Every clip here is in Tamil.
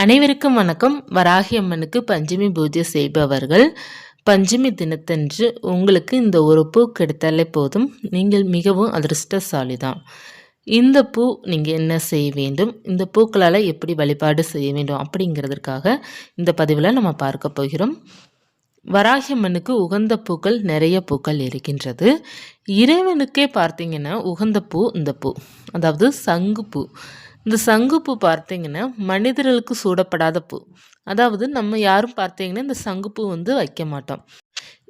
அனைவருக்கும் வணக்கம். வராகி அம்மனுக்கு பஞ்சமி பூஜை செய்பவர்கள் பஞ்சமி தினத்தன்று உங்களுக்கு இந்த ஒரு பூ கிடைத்தாலே போதும். நீங்கள் மிகவும் அதிர்ஷ்டசாலி தான் இந்த பூ நீங்கள் என்ன செய்ய வேண்டும்? இந்த பூக்களால் எப்படி வழிபாடு செய்ய வேண்டும்? அப்படிங்கிறதுக்காக இந்த பதிவில் நம்ம பார்க்க போகிறோம். வராகி அம்மனுக்கு உகந்த பூக்கள் நிறைய பூக்கள் இருக்கின்றது. இறைவனுக்கே பார்த்தீங்கன்னா உகந்த பூ இந்த பூ. அதாவது சங்கு பூ. இந்த சங்குப்பூ பார்த்தீங்கன்னா மனிதர்களுக்கு சூடப்படாத பூ. அதாவது நம்ம யாரும் பார்த்தீங்கன்னா இந்த சங்குப்பூ வந்து வைக்க மாட்டோம்.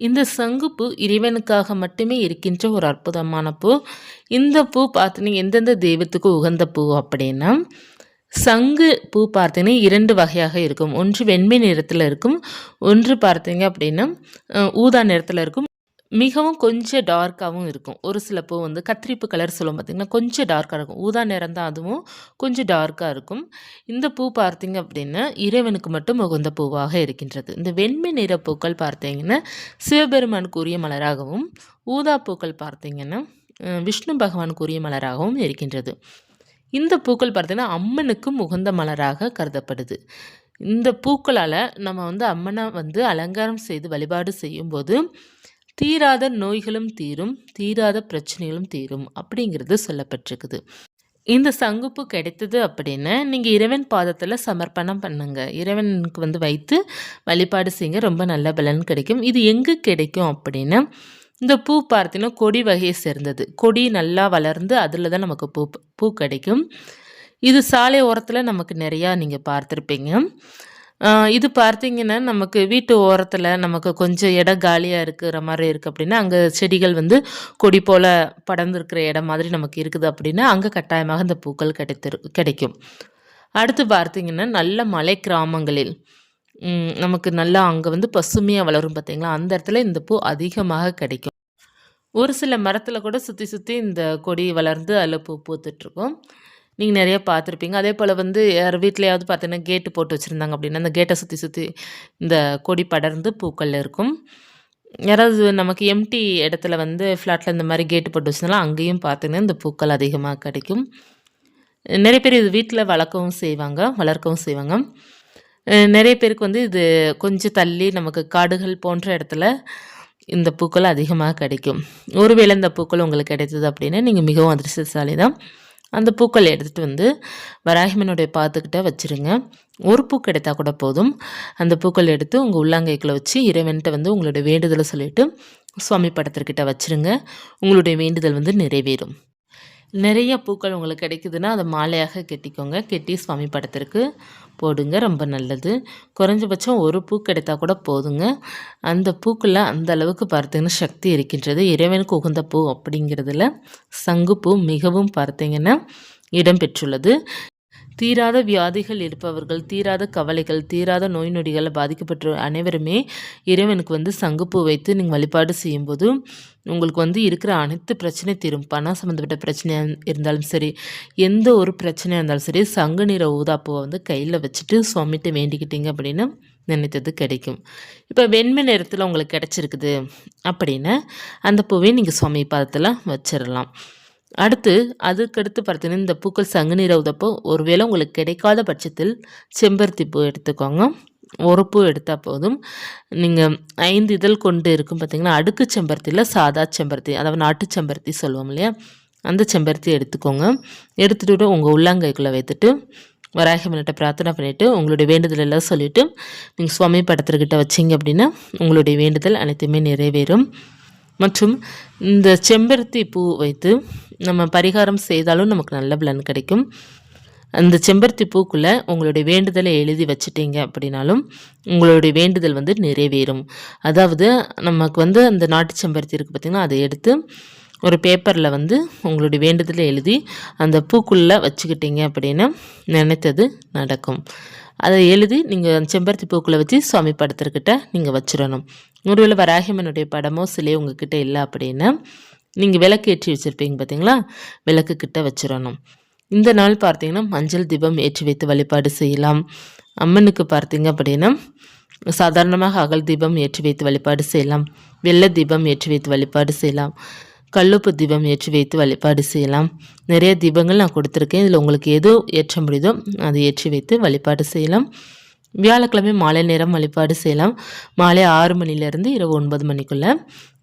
இந்த சங்குப்பூ இறைவனுக்காக மட்டுமே இருக்கின்ற ஒரு அற்புதமான பூ. இந்த பூ பார்த்தீங்கன்னா எந்தெந்த தெய்வத்துக்கு உகந்த பூ அப்படின்னா சங்கு பூ பார்த்தீங்கன்னா இரண்டு வகையாக இருக்கும். ஒன்று வெண்மை நிறத்தில் இருக்கும் ஒன்று பார்த்தீங்க அப்படின்னா ஊதா நிறத்தில் இருக்கும் மிகவும் கொஞ்சம் டார்க்காகவும் இருக்கும். ஒரு சில பூ வந்து கத்திரிப்பு கலர் சொல்லும் பார்த்திங்கன்னா கொஞ்சம் டார்க்காக இருக்கும். ஊதா நிறம் தான் அதுவும் கொஞ்சம் டார்க்காக இருக்கும். இந்த பூ பார்த்திங்க அப்படின்னா இறைவனுக்கு மட்டும் உகந்த பூவாக இருக்கின்றது. இந்த வெண்மை நிற பூக்கள் பார்த்தீங்கன்னா சிவபெருமானுக்கு உரிய மலராகவும் ஊதா பூக்கள் பார்த்திங்கன்னா விஷ்ணு பகவானுக்கு உரிய மலராகவும் இருக்கின்றது. இந்த பூக்கள் பார்த்தீங்கன்னா அம்மனுக்கும் உகந்த மலராக கருதப்படுது. இந்த பூக்களால் நம்ம வந்து அம்மனை வந்து அலங்காரம் செய்து வழிபாடு செய்யும்போது தீராத நோய்களும் தீரும் தீராத பிரச்சனைகளும் தீரும் அப்படிங்கிறது சொல்லப்பட்டிருக்குது. இந்த சங்குப்பு கிடைத்தது அப்படின்னா நீங்கள் இறைவன் பாதத்தில் சமர்ப்பணம் பண்ணுங்க. இறைவனுக்கு வந்து வைத்து வழிபாடு செய்யுங்க. ரொம்ப நல்ல பலன் கிடைக்கும். இது எங்கே கிடைக்கும் அப்படின்னா இந்த பூ பார்த்தீங்கன்னா கொடி வகையை சேர்ந்தது. கொடி நல்லா வளர்ந்து அதில் தான் நமக்கு பூ பூ கிடைக்கும். இது சாலை ஓரத்தில் நமக்கு நிறையா நீங்கள் பார்த்துருப்பீங்க. இது பார்த்தீங்கன்னா, நமக்கு வீட்டு ஓரத்தில் நமக்கு கொஞ்சம் இடம் காலியாக இருக்கிற மாதிரி இருக்குது அப்படின்னா, அங்கே செடிகள் வந்து கொடி போல் படர்ந்துருக்கிற இடம் மாதிரி நமக்கு இருக்குது அப்படின்னா, அங்கே கட்டாயமாக இந்த பூக்கள் கிடைத்திரு கிடைக்கும். அடுத்து பார்த்தீங்கன்னா, நல்ல மலை கிராமங்களில் நமக்கு நல்லா அங்கே வந்து பசுமையாக வளரும் பார்த்தீங்களா, அந்த இடத்துல இந்த பூ அதிகமாக கிடைக்கும். ஒரு சில மரத்தில் கூட சுற்றி சுற்றி இந்த கொடி வளர்ந்து அதில் பூ பூத்துட்ருக்கும். நீங்கள் நிறைய பார்த்துருப்பீங்க. அதே போல் வந்து யார் வீட்லையாவது பார்த்தீங்கன்னா கேட்டு போட்டு வச்சுருந்தாங்க அப்படின்னா அந்த கேட்டை சுற்றி சுற்றி இந்த கொடி படர்ந்து பூக்கள் இருக்கும். யாராவது நமக்கு எம்டி இடத்துல வந்து ஃப்ளாட்டில் இந்த மாதிரி கேட்டு போட்டு வச்சுருந்தாலும் அங்கேயும் பார்த்தீங்கன்னா இந்த பூக்கள் அதிகமாக கிடைக்கும். நிறைய பேர் இது வீட்டில் வளர்க்கவும் செய்வாங்க வளர்க்கவும் செய்வாங்க. நிறைய பேருக்கு வந்து இது கொஞ்சம் தள்ளி நமக்கு காடுகள் போன்ற இடத்துல இந்த பூக்கள் அதிகமாக கிடைக்கும். ஒருவேளை இந்த பூக்கள் உங்களுக்கு கிடைத்தது அப்படின்னா நீங்கள் மிகவும் அதிர்ஷ்டசாலி தான் அந்த பூக்கள் எடுத்துகிட்டு வந்து வராகிமனுடைய பாத்துக்கிட்ட வச்சுருங்க. ஒரு பூ கிடைத்தா கூட போதும். அந்த பூக்கள் எடுத்து உங்கள் உள்ளாங்கைக்குள்ளே வச்சு இறைவன்கிட்ட வந்து உங்களுடைய வேண்டுதலை சொல்லிவிட்டு சுவாமி படத்திற்கிட்ட வச்சுருங்க. உங்களுடைய வேண்டுதல் வந்து நிறைவேறும். நிறைய பூக்கள் உங்களுக்கு கிடைக்குதுன்னா அதை மாலையாக கெட்டிக்கோங்க. கெட்டி சுவாமி படத்திற்கு போடுங்க ரொம்ப நல்லது. குறைஞ்சபட்சம் ஒரு பூ கிடைத்தா கூட போதுங்க. அந்த பூக்கில் அந்த அளவுக்கு பார்த்தீங்கன்னா சக்தி இருக்கின்றது. இறைவனுக்கு உகந்த பூ அப்படிங்கிறதுல சங்குப்பூ மிகவும் பார்த்தீங்கன்னா இடம் பெற்றுள்ளது. தீராத வியாதிகள் இருப்பவர்கள் தீராத கவலைகள் தீராத நோய் நொடிகளை பாதிக்கப்பட்ட அனைவருமே இறைவனுக்கு வந்து சங்குப்பூ வைத்து நீங்கள் வழிபாடு செய்யும்போது உங்களுக்கு வந்து இருக்கிற அனைத்து பிரச்சனை தீரும். பணம் சம்மந்தப்பட்ட பிரச்சனையாக இருந்தாலும் சரி எந்த ஒரு பிரச்சனையாக இருந்தாலும் சரி சங்கு நிற ஊதாப்பூவை வந்து கையில் வச்சுட்டு சுவாமிகிட்ட வேண்டிக்கிட்டீங்க அப்படின்னு நினைத்தது கிடைக்கும். இப்போ வெண்மை நேரத்தில் உங்களுக்கு கிடச்சிருக்குது அப்படின்னா அந்த பூவை நீங்கள் சுவாமி பாதத்தில் வச்சிடலாம் அடுத்து அதுக்கடுத்து பார்த்தீங்கன்னா இந்த பூக்கள் சங்கு நிற உதப்போ ஒருவேளை உங்களுக்கு கிடைக்காத பட்சத்தில் செம்பருத்தி பூ எடுத்துக்கோங்க. ஒரு பூ எடுத்தால் போதும். நீங்கள் ஐந்து இதழ் கொண்டு இருக்கும் பார்த்தீங்கன்னா அடுக்கு செம்பருத்தியில் சாதா செம்பருத்தி அதாவது நாட்டு செம்பருத்தி சொல்லுவோம் இல்லையா? அந்த செம்பருத்தி எடுத்துக்கோங்க. எடுத்துகிட்டு உங்கள் உள்ளாங்கைக்குள்ளே வைத்துட்டு வராகி பிரார்த்தனை பண்ணிவிட்டு உங்களுடைய வேண்டுதல் எல்லாம் சொல்லிவிட்டு நீங்கள் சுவாமி படத்துக்கிட்ட வச்சிங்க அப்படின்னா உங்களுடைய வேண்டுதல் அனைத்துமே நிறைவேறும். மற்றும் இந்த செம்பருத்தி பூ வைத்து நம்ம பரிகாரம் செய்தாலும் நமக்கு நல்ல பலன் கிடைக்கும். அந்த செம்பருத்தி பூக்குள்ளே உங்களுடைய வேண்டுதலை எழுதி வச்சிட்டீங்க அப்படின்னாலும் உங்களுடைய வேண்டுதல் வந்து நிறைவேறும். அதாவது நமக்கு வந்து அந்த நாட்டு செம்பருத்தி இருக்குது பார்த்திங்கன்னா அதை எடுத்து ஒரு பேப்பரில் வந்து உங்களுடைய வேண்டுதலை எழுதி அந்த பூக்குள்ளே வச்சுக்கிட்டீங்க அப்படின்னு நினைத்தது நடக்கும். அதை எழுதி நீங்கள் செம்பருத்தி பூக்களை வச்சு சுவாமி படத்திற்கிட்ட நீங்கள் வச்சிடணும். ஒருவேளை வராகிமனுடைய படமோ சிலையோ உங்ககிட்ட இல்லை அப்படின்னா நீங்கள் விளக்கு ஏற்றி வச்சுருப்பீங்க பார்த்தீங்களா விளக்கு கிட்ட வச்சிடணும். இந்த நாள் பார்த்தீங்கன்னா மஞ்சள் தீபம் ஏற்றி வைத்து வழிபாடு செய்யலாம். அம்மனுக்கு பார்த்தீங்க அப்படின்னா சாதாரணமாக அகல் தீபம் ஏற்றி வைத்து வழிபாடு செய்யலாம். வெள்ளை தீபம் ஏற்றி வைத்து வழிபாடு செய்யலாம். கல்லுப்பு தீபம் ஏற்றி வைத்து வழிபாடு செய்யலாம். நிறைய தீபங்கள் நான் கொடுத்துருக்கேன். இதில் உங்களுக்கு எது ஏற்ற முடியுதோ அதை ஏற்றி வைத்து வழிபாடு செய்யலாம். வியாழக்கிழமை மாலை நேரம் வழிபாடு செய்யலாம். மாலை ஆறு மணிலேருந்து இரவு ஒன்பது மணிக்குள்ளே.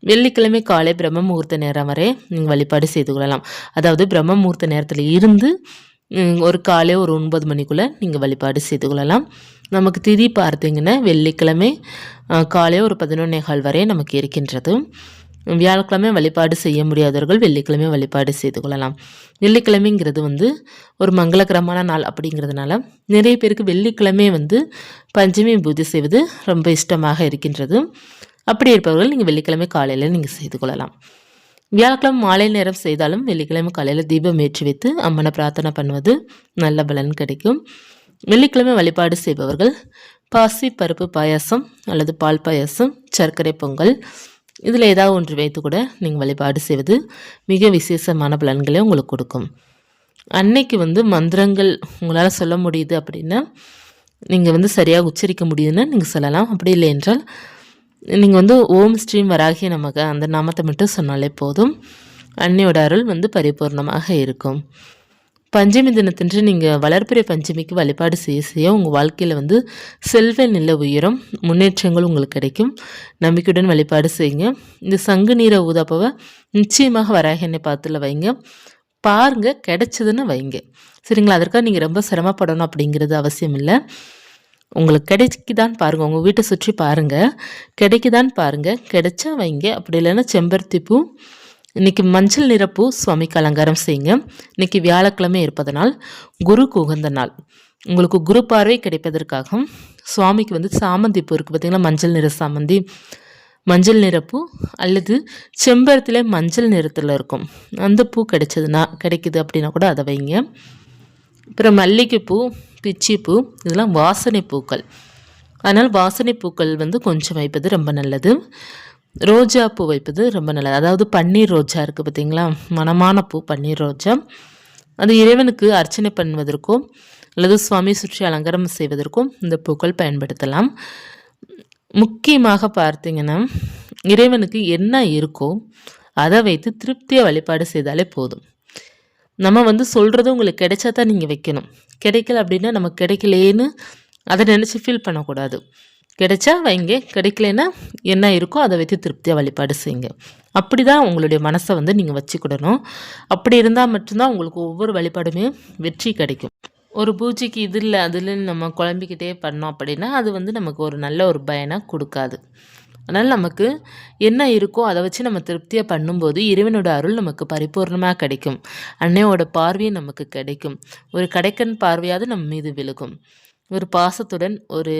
வெள்ளிக்கிழமை காலை பிரம்ம முகூர்த்த நேரம் வரை நீங்கள் வழிபாடு செய்து கொள்ளலாம். அதாவது பிரம்ம முகூர்த்த நேரத்தில் இருந்து ஒரு காலை ஒரு ஒன்பது மணிக்குள்ளே நீங்கள் வழிபாடு செய்து கொள்ளலாம். நமக்கு திதி பார்த்தீங்கன்னா வெள்ளிக்கிழமை காலை ஒரு பதினொன்னே கால் வரை நமக்கு இருக்கின்றது. வியாழக்கிழமை வழிபாடு செய்ய முடியாதவர்கள் வெள்ளிக்கிழமை வழிபாடு செய்து கொள்ளலாம். வெள்ளிக்கிழமைங்கிறது வந்து ஒரு மங்களகரமான நாள் அப்படிங்கிறதுனால நிறைய பேருக்கு வெள்ளிக்கிழமை வந்து பஞ்சமி பூஜை செய்வது ரொம்ப இஷ்டமாக இருக்கின்றது. அப்படி இருப்பவர்கள் நீங்கள் வெள்ளிக்கிழமை காலையில் நீங்கள் செய்து கொள்ளலாம். வியாழக்கிழமை மாலை நேரம் செய்தாலும் வெள்ளிக்கிழமை காலையில் தீபம் ஏற்றி வைத்து அம்மனை பிரார்த்தனை பண்ணுவது நல்ல பலன் கிடைக்கும். வெள்ளிக்கிழமை வழிபாடு செய்பவர்கள் பாசி பருப்பு பாயாசம் அல்லது பால் பாயாசம் சர்க்கரை பொங்கல் இதில் ஏதாவது ஒன்று வைத்து கூட நீங்கள் வழிபாடு செய்வது மிக விசேஷமான பலன்களை உங்களுக்கு கொடுக்கும். அன்னைக்கு வந்து மந்திரங்கள் உங்களால் சொல்ல முடியுது அப்படின்னா நீங்கள் வந்து சரியாக உச்சரிக்க முடியுதுன்னா நீங்கள் சொல்லலாம். அப்படி இல்லை என்றால் நீங்கள் வந்து ஓம் ஸ்ரீம் வராகி நமக்கு அந்த நாமத்தை மட்டும் சொன்னாலே போதும். அன்னையோட அருள் வந்து பரிபூர்ணமாக இருக்கும். பஞ்சமி தினத்தன்று நீங்கள் வளர்பிறை பஞ்சமிக்கு வழிபாடு செய்ய செய்ய உங்கள் வாழ்க்கையில் வந்து செல்வ நில உயரும் முன்னேற்றங்கள் உங்களுக்கு கிடைக்கும். நம்பிக்கையுடன் வழிபாடு செய்யுங்க. இந்த சங்கு நீரை ஊதாப்பவை நிச்சயமாக வராக எண்ணெய் பாத்தில் வைங்க. பாருங்க கிடைச்சதுன்னு வைங்க. சரிங்களா? அதற்காக நீங்கள் ரொம்ப சிரமப்படணும் அப்படிங்கிறது அவசியம் இல்லை. உங்களுக்கு கிடைக்குதான்னு பாருங்கள் உங்கள் வீட்டை சுற்றி பாருங்கள் கிடைக்குதான்னு பாருங்கள் கிடைச்சா வைங்க. அப்படி இல்லைன்னா செம்பருத்தி பூ இன்றைக்கி மஞ்சள் நிறப்பூ சுவாமிக்கு அலங்காரம் செய்யுங்க. இன்றைக்கி வியாழக்கிழமை இருப்பதனால் குருக்கு உகந்த நாள். உங்களுக்கு குரு பார்வை கிடைப்பதற்காக சுவாமிக்கு வந்து சாமந்தி பூ இருக்குது பார்த்திங்கன்னா மஞ்சள் நிற சாமந்தி. மஞ்சள் நிறப்பூ அல்லது செம்பரத்தில் மஞ்சள் நிறத்தில் இருக்கும். அந்த பூ கிடைச்சதுன்னா கிடைக்குது அப்படின்னா கூட அதை வைங்க. அப்புறம் மல்லிகைப்பூ பிச்சிப்பூ இதெல்லாம் வாசனை பூக்கள். அதனால் வாசனை பூக்கள் வந்து கொஞ்சம் வைப்பது ரொம்ப நல்லது. ரோஜா பூ வைப்பது ரொம்ப நல்லது. அதாவது பன்னீர் ரோஜா இருக்குது பார்த்தீங்களா மனமான பூ பன்னீர் ரோஜா. அது இறைவனுக்கு அர்ச்சனை பண்ணுவதற்கும் அல்லது சுவாமி சுற்றி அலங்காரம் செய்வதற்கும் இந்த பூக்கள் பயன்படுத்தலாம். முக்கியமாக பார்த்தீங்கன்னா இறைவனுக்கு என்ன இருக்கோ அதை வைத்து திருப்தியாக வழிபாடு செய்தாலே போதும். நம்ம வந்து சொல்கிறது உங்களுக்கு கிடைச்சா தான் நீங்கள் வைக்கணும். கிடைக்கல அப்படின்னா நமக்கு கிடைக்கலேன்னு அதை நினச்சி ஃபீல் பண்ணக்கூடாது. கிடைச்சா வைங்க கிடைக்கலன்னா என்ன இருக்கோ அதை வைத்து திருப்தியாக வழிபாடு செய்யுங்க. அப்படி தான் உங்களுடைய மனசை வந்து நீங்கள் வச்சுக்கிடணும். அப்படி இருந்தால் மட்டும்தான் உங்களுக்கு ஒவ்வொரு வழிபாடுமே வெற்றி கிடைக்கும். ஒரு பூஜைக்கு இது இல்லை அதில் நம்ம குழம்பிக்கிட்டே பண்ணோம் அப்படின்னா அது வந்து நமக்கு ஒரு நல்ல ஒரு பயனை கொடுக்காது. அதனால் நமக்கு என்ன இருக்கோ அதை வச்சு நம்ம திருப்தியாக பண்ணும்போது இறைவனோட அருள் நமக்கு பரிபூர்ணமாக கிடைக்கும். அன்னையோட பார்வையும் நமக்கு கிடைக்கும். ஒரு கடைக்கன் பார்வையாவது நம்ம மீது விழுகும். ஒரு பாசத்துடன் ஒரு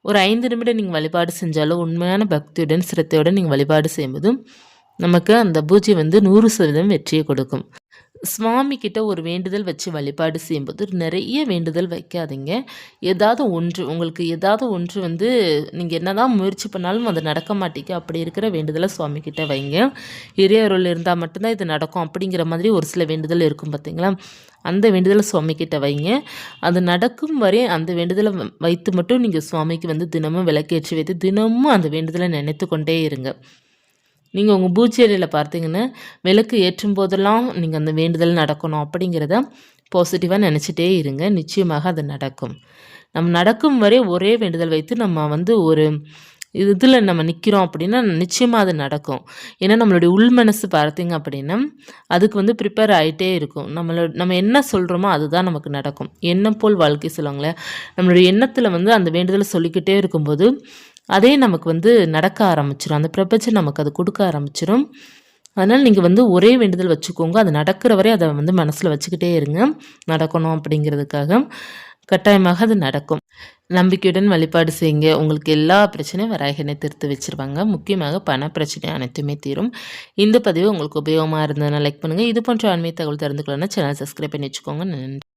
ஒரு ஐந்து நிமிடம் நீங்கள் வழிபாடு செஞ்சாலும் உண்மையான பக்தியுடன் சிரத்தையுடன் நீங்கள் வழிபாடு செய்யும்போதும் நமக்கு அந்த பூஜை வந்து நூறு சதவீதம் வெற்றியை கொடுக்கும். சுவாமி கிட்ட ஒரு வேண்டுதல் வச்சு வழிபாடு செய்யும்போது நிறைய வேண்டுதல் வைக்காதீங்க. ஏதாவது ஒன்று உங்களுக்கு ஏதாவது ஒன்று வந்து நீங்கள் என்னதான் முயற்சி பண்ணாலும் அது நடக்க மாட்டேங்க அப்படி இருக்கிற வேண்டுதலை சுவாமி கிட்ட வைங்க. இறையருள் இருந்தால் மட்டும்தான் இது நடக்கும். அப்படிங்கிற மாதிரி ஒரு சில வேண்டுதல் இருக்கும் பார்த்தீங்களா அந்த வேண்டுதலை சுவாமி கிட்ட வைங்க. அது நடக்கும் வரை அந்த வேண்டுதலை வ- வைத்து மட்டும் நீங்கள் சுவாமிக்கு வந்து தினமும் விளக்கேற்றி வைத்து தினமும் அந்த வேண்டுதலை நினைத்து கொண்டே இருங்க. நீங்கள் உங்கள் பூச்சேரியில் பார்த்தீங்கன்னா விளக்கு ஏற்றும் போதெல்லாம் நீங்கள் அந்த வேண்டுதல் நடக்கணும் அப்படிங்கிறத பாசிட்டிவாக நினச்சிட்டே இருங்க. நிச்சயமாக அது நடக்கும். நம்ம நடக்கும் வரை ஒரே வேண்டுதல் வைத்து நம்ம வந்து ஒரு இதில் நம்ம நிற்கிறோம் அப்படின்னா நிச்சயமாக அது நடக்கும். ஏன்னா நம்மளுடைய உள் மனசு பார்த்தீங்க அப்படின்னா அதுக்கு வந்து ப்ரிப்பேர் ஆகிட்டே இருக்கும். நம்மளோட நம்ம என்ன சொல்கிறோமோ அதுதான் நமக்கு நடக்கும். எண்ணம் போல் வாழ்க்கை சொல்லுவாங்களே நம்மளுடைய எண்ணத்தில் வந்து அந்த வேண்டுதலை சொல்லிக்கிட்டே இருக்கும்போது அதே நமக்கு வந்து நடக்க ஆரம்பிச்சிடும் அந்த பிரபஞ்சம் நமக்கு அது கொடுக்க ஆரம்பிச்சிடும் அதனால் நீங்கள் வந்து ஒரே வேண்டுதல் வச்சுக்கோங்க. அது நடக்கிற வரை அதை வந்து மனசில் வச்சுக்கிட்டே இருங்க. நடக்கணும் அப்படிங்கிறதுக்காக. கட்டாயமாக அது நடக்கும். நம்பிக்கையுடன் வழிபாடு செய்யுங்க. உங்களுக்கு எல்லா பிரச்சனையும் வராகனை தீர்த்து வச்சிருவாங்க. முக்கியமாக பண பிரச்சனை அனைத்துமே தீரும். இந்த பதிவு உங்களுக்கு உபயோகமாக இருந்ததுன்னா லைக் பண்ணுங்கள் இது போன்ற ஆன்மீக தகவல் தெரிந்துக்கலன்னா சேனல் சப்ஸ்கிரைப் பண்ணி வச்சுக்கோங்க. நன்றி.